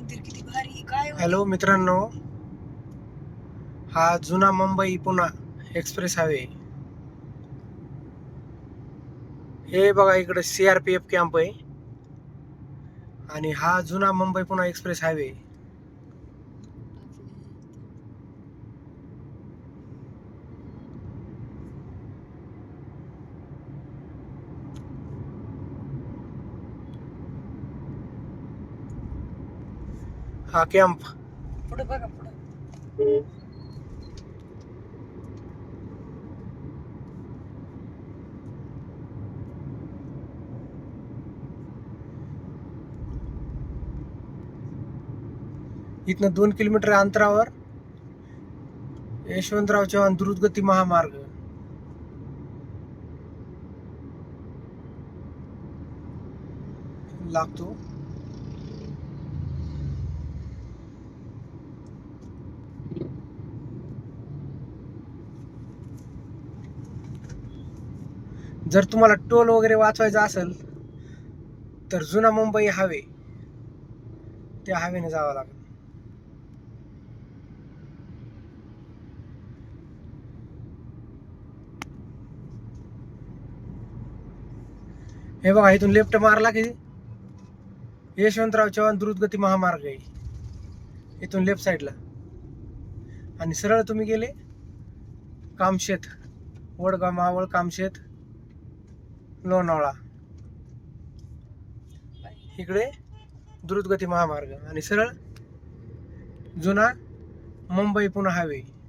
मंदिर किती भारी काय? हॅलो मित्रांनो. हा जुना मुंबई पुणा एक्सप्रेस हायवे. हे बघा इकडे C R P F camp आहे. आणि हा जुना मुंबई पुणा एक्सप्रेस हायवे. हा कॅम्प पुढे बघा पुढे. इथनं दोन किलोमीटर अंतरावर. यशवंतराव चव्हाण द्रुतगती महामार्ग. लागतो. जर तुम्हाला टोल वगैरे वाचवायचा असेल तर जुना मुंबई हवे त्या हवेने जावं लागेल. हे बघा इथून लेफ्ट मारला की यशवंतराव चव्हाण द्रुतगती महामार्ग आहे. इथून लेफ्ट साईडला. आणि सरळ तुम्ही गेले कामशेत वडगाव मावळ कामशेत लोणावळा. इकडे द्रुतगती महामार्ग आणि सरळ जुना मुंबई पुणे हायवे.